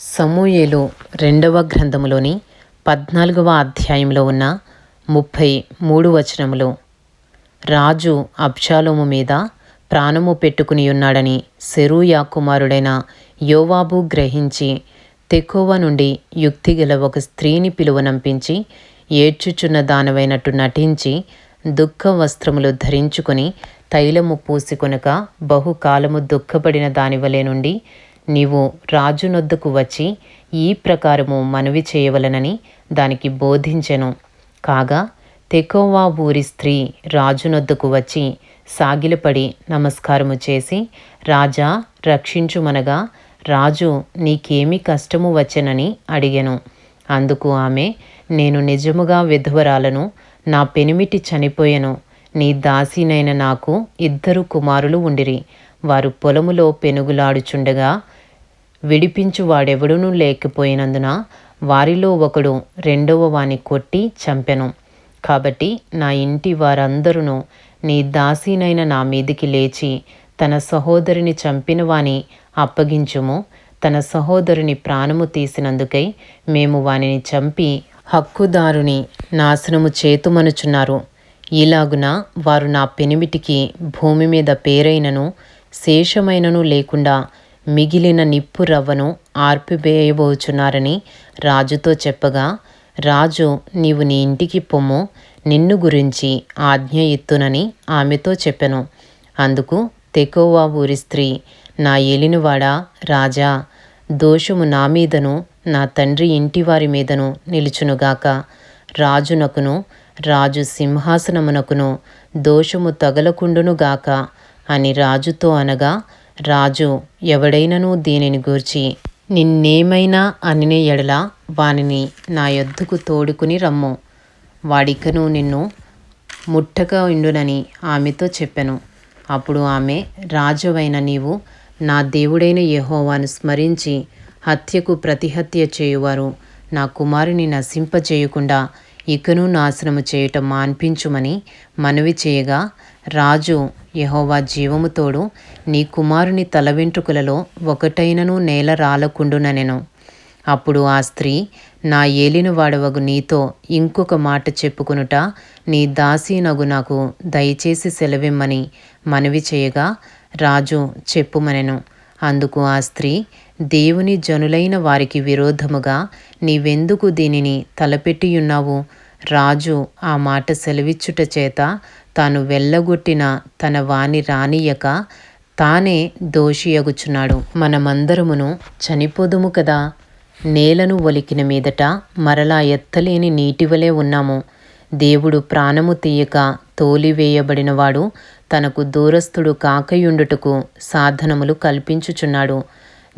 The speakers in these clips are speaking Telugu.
సమూయేలు రెండవ గ్రంథములోని పద్నాలుగవ అధ్యాయంలో ఉన్న ముప్పై మూడు వచనములు. రాజు అబ్షాలోము మీద ప్రాణము పెట్టుకుని ఉన్నాడని సెరూయా కుమారుడైన యోవాబు గ్రహించి తెకోవ నుండి యుక్తిగల ఒక స్త్రీని పిలువనంపించి ఏడ్చుచున్న దానవైనట్టు నటించి దుఃఖ వస్త్రములు ధరించుకొని తైలము పూసికొనక బహుకాలము దుఃఖపడిన దానివలే నుండి నీవు రాజునొద్దకు వచ్చి ఈ ప్రకారము మనవి చేయవలనని దానికి బోధించెను. కాగా తెకోవా ఊరి స్త్రీ రాజునొద్దకు వచ్చి సాగిలపడి నమస్కారము చేసి రాజా రక్షించుమనగా రాజు నీకేమి కష్టము వచ్చెనని అడిగెను. అందుకు ఆమె నేను నిజముగా విధవరాలను నా పెనిమిటి చనిపోయెను. నీ దాసినైన నాకు ఇద్దరు కుమారులు ఉండిరి. వారు పొలములో పెనుగులాడుచుండగా విడిపించు వాడెవడునూ లేకపోయినందున వారిలో ఒకడు రెండవ వాని కొట్టి చంపెను. కాబట్టి నా ఇంటి వారందరూ నీ దాసినైన నా మీదికి లేచి తన సహోదరిని చంపిన వాని అప్పగించుము. తన సహోదరుని ప్రాణము తీసినందుకై మేము వానిని చంపి హక్కుదారుని నాశనము చేతుమనుచున్నారు. ఇలాగున వారు నా పెనిమిటికి భూమి మీద పేరైనను శేషమైనను లేకుండా మిగిలిన నిప్పు రవ్వను ఆర్పివేయబోచున్నారని రాజుతో చెప్పగా రాజు నీవు నీ ఇంటికి పొమ్ము నిన్ను గురించి ఆజ్ఞ ఎత్తునని ఆమెతో చెప్పెను. అందుకు తెకోవా ఊరి స్త్రీ నా ఏలినవాడా రాజా దోషము నా మీదను నా తండ్రి ఇంటివారి మీదను నిలుచునుగాక రాజునకును రాజు సింహాసనమునకును దోషము తగలకుండునుగాక అని రాజుతో అనగా రాజు ఎవడైనను దీనిని గూర్చి నిన్నేమైనా అనిన ఎడల వానిని నా యొద్దకు తోడుకుని రమ్ము. వాడికను నిన్ను ముట్టక ఉండునని ఆమెతో చెప్పెను. అప్పుడు ఆమె రాజువైన నీవు నా దేవుడైన యహోవాను స్మరించి హత్యకు ప్రతిహత్య చేయువారు నా కుమారుని నశింపజేయకుండా ఇకను నాశనము చేయటం మాన్పించుమని మనవి చేయగా రాజు యహోవా జీవముతోడు నీ కుమారుని తల వెంట్రుకలలో ఒకటైనను నేల రాలకుండుననెను. అప్పుడు ఆ స్త్రీ నా ఏలినవాడవగు నీతో ఇంకొక మాట చెప్పుకునుట నీ దాసీనగు నాకు దయచేసి సెలవిమ్మని మనవి చేయగా రాజు చెప్పుమనెను. అందుకు ఆ స్త్రీ దేవుని జనులైన వారికి విరోధముగా నీవెందుకు దీనిని తలపెట్టియున్నావు? రాజు ఆ మాట సెలవిచ్చుట చేత తాను వెళ్ళగొట్టిన తన వాణి రానియక తానే దోషియగుచున్నాడు. మనమందరమును చనిపోదుము కదా? నేలను ఒలికిన మీదట మరలా ఎత్తలేని నీటివలే ఉన్నాము. దేవుడు ప్రాణము తీయక తోలివేయబడినవాడు తనకు దూరస్థుడు కాకయుండుటకు సాధనములు కల్పించుచున్నాడు.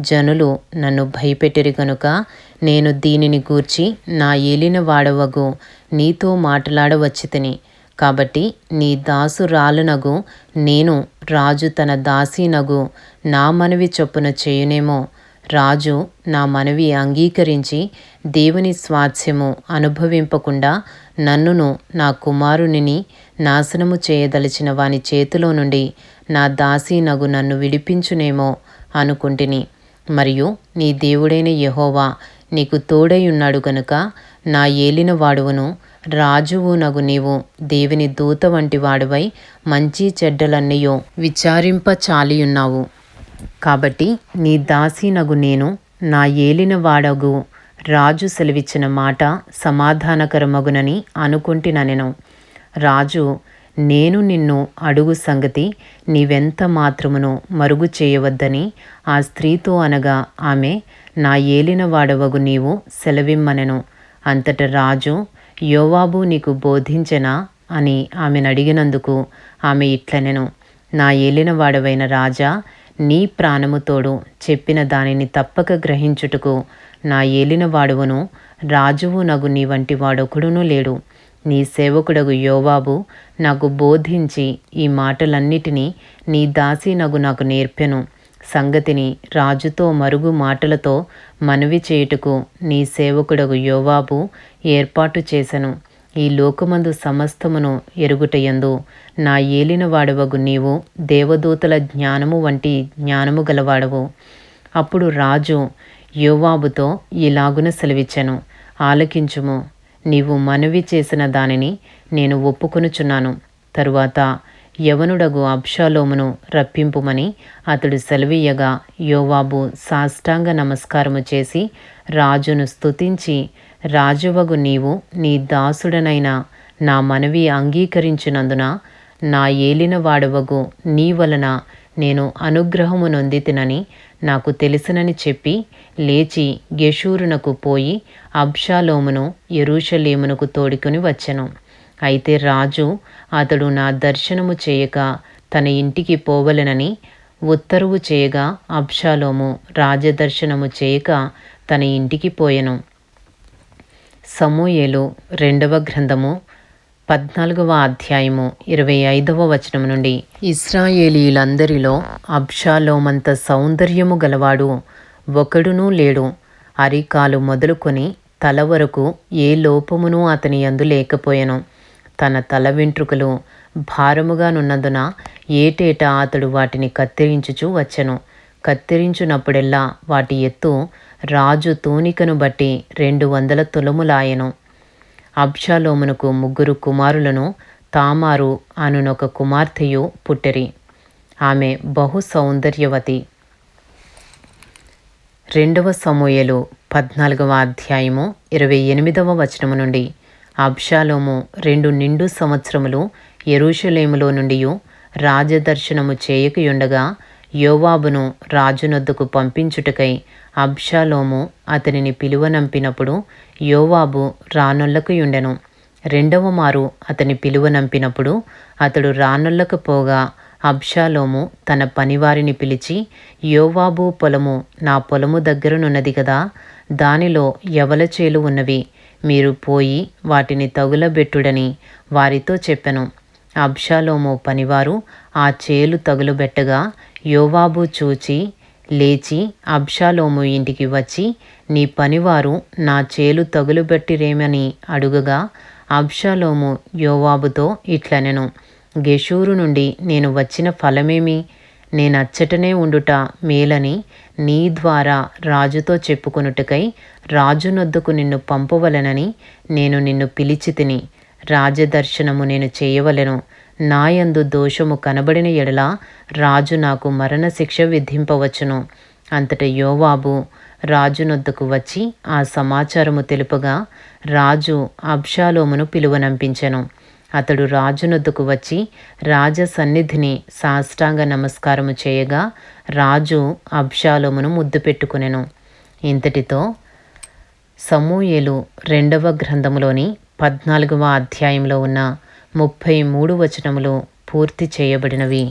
జనులు నన్ను భయపెట్టిరి గనుక నేను దీనిని గూర్చి నా ఏలిన వాడవగు నీతో మాట్లాడవచ్చితిని. కాబట్టి నీ దాసురాలునగు నేను రాజు తన దాసీనగు నా మనవి చొప్పున చేయునేమో. రాజు నా మనవి అంగీకరించి దేవుని స్వాస్థ్యము అనుభవింపకుండా నన్నును నా కుమారునిని నాశనము చేయదలిచిన వాని చేతిలో నుండి నా దాసీనగు నన్ను విడిపించునేమో అనుకుంటుని. మరియు నీ దేవుడైన యహోవా నీకు తోడైయున్నాడు గనుక నా ఏలిన వాడువును రాజువు నగు నీవు దేవుని దూత వంటి వాడువై మంచి చెడ్డలన్నయో విచారింప చాలియున్నావు కాబట్టి నీ దాసీనగు నేను నా ఏలిన వాడగు రాజు సెలవిచ్చిన మాట సమాధానకరమగునని అనుకుంటుననెను రాజు నేను నిన్ను అడుగు సంగతి నీవెంత మాత్రమును మరుగు చేయవద్దని ఆ స్త్రీతో అనగా ఆమె నా ఏలిన వాడవగు నీవు సెలవిమ్మనెను. అంతట రాజు యోవాబు నీకు బోధించెనా? అని ఆమెను అడిగినందుకు ఆమె ఇట్లనెను. నా ఏలిన వాడవైన రాజా నీ ప్రాణముతోడు చెప్పిన దానిని తప్పక గ్రహించుటకు నా ఏలిన వాడువను రాజువు నగు నీ వంటి వాడొకడునూ లేడు. నీ సేవకుడగు యోవాబు నాకు బోధించి ఈ మాటలన్నిటినీ నీ దాసి నగు నాకు నేర్పెను. సంగతిని రాజుతో మరుగు మాటలతో మనవి చేయుటకు నీ సేవకుడగు యోవాబు ఏర్పాటు చేసెను. ఈ లోకమందు సమస్తమును ఎరుగుటయందు నా ఏలిన వాడవగు నీవు దేవదూతల జ్ఞానము వంటి జ్ఞానము గలవాడవు. అప్పుడు రాజు యోవాబుతో ఇలాగున సెలవిచ్చాను. ఆలకించుము. నీవు మనవి చేసిన దానిని నేను ఒప్పుకొనుచున్నాను. తరువాత యవనుడగు అబ్షాలోమును రప్పింపుమని అతడు సెలవీయగా యోవాబు సాష్టాంగ నమస్కారము చేసి రాజును స్తుతించి రాజువగు నీవు నీ దాసుడనైన నా మనవి అంగీకరించినందున నా ఏలిన వాడవగు నీ వలన నేను అనుగ్రహము నొందితినని నాకు తెలుసునని చెప్పి లేచి గెషూరునకు పోయి అబ్షాలోమును ఎరూషలేమునకు తోడుకొని వచ్చెను. అయితే రాజు అతడు నా దర్శనము చేయక తన ఇంటికి పోవలెనని ఉత్తరువు చేయగా అబ్షాలోము రాజదర్శనము చేయక తన ఇంటికి పోయెను. సమూయేలు రెండవ గ్రంథము పద్నాలుగవ అధ్యాయము ఇరవై ఐదవ వచనం నుండి. ఇస్రాయేలీలందరిలో అబ్షాలోమంత సౌందర్యము గలవాడు ఒకడునూ లేడు. అరికాలు మొదలుకొని తల వరకు ఏ లోపమును అతని అందు లేకపోయెను. తన తల వెంట్రుకలు భారముగానున్నందున ఏటేటా అతడు వాటిని కత్తిరించుచూ వచ్చెను. కత్తిరించునప్పుడెల్లా వాటి ఎత్తు రాజు తూనికను బట్టి రెండు వందల తులములాయెను. అబ్షాలోమునకు ముగ్గురు కుమారులను తామారు అనునొక కుమార్తెయు పుట్టిరి. ఆమె బహు సౌందర్యవతి. రెండవ సమూయలు పద్నాలుగవ అధ్యాయము ఇరవై ఎనిమిదవ వచనము నుండి. అబ్షాలోము రెండు నిండు సంవత్సరములు ఎరుషలేములో నుండి రాజదర్శనము చేయకయుండగా యోవాబును రాజునొద్దకు పంపించుటకై అబ్షాలోము అతనిని పిలువనంపినప్పుడు యోవాబు రానొల్లకుయుండెను. రెండవ మారు అతని పిలువనంపినప్పుడు అతడు రానొల్లకు పోగా అబ్షాలోము తన పనివారిని పిలిచి యోవాబు పొలము నా పొలము దగ్గరనున్నది కదా దానిలో ఎవల చేలు ఉన్నవి? మీరు పోయి వాటిని తగులబెట్టుడని వారితో చెప్పెను. అబ్షాలోము పనివారు ఆ చేలు తగులుబెట్టగా యోవాబు చూచి లేచి అబ్షాలోము ఇంటికి వచ్చి నీ పనివారు నా చేలు తగులుబెట్టిరేమని అడుగగా అబ్షాలోము యోవాబుతో ఇట్లనెను గెషూరు నుండి నేను వచ్చిన ఫలమేమి? నేనచ్చటనే ఉండుట మేలని నీ ద్వారా రాజుతో చెప్పుకొనుటకై రాజునొద్దకు నిన్ను పంపవలెనని నేను నిన్ను పిలిచి తిని రాజదర్శనము నేను చేయవలెను. నాయందు దోషము కనబడిన ఎడల రాజు నాకు మరణశిక్ష విధింపవచ్చును. అంతట యోవాబు రాజునొద్దకు వచ్చి ఆ సమాచారము తెలుపగా రాజు అబ్షాలోమును పిలువనంపించెను. అతడు రాజునొద్దకు వచ్చి రాజ సన్నిధిని సాష్టాంగ నమస్కారము చేయగా రాజు అబ్షాలోమును ముద్దు పెట్టుకునెను. ఇంతటితో సమూయేలు రెండవ గ్రంథములోని పద్నాలుగవ అధ్యాయంలో ఉన్న ముప్పై మూడు వచనములు పూర్తి చేయబడినవి.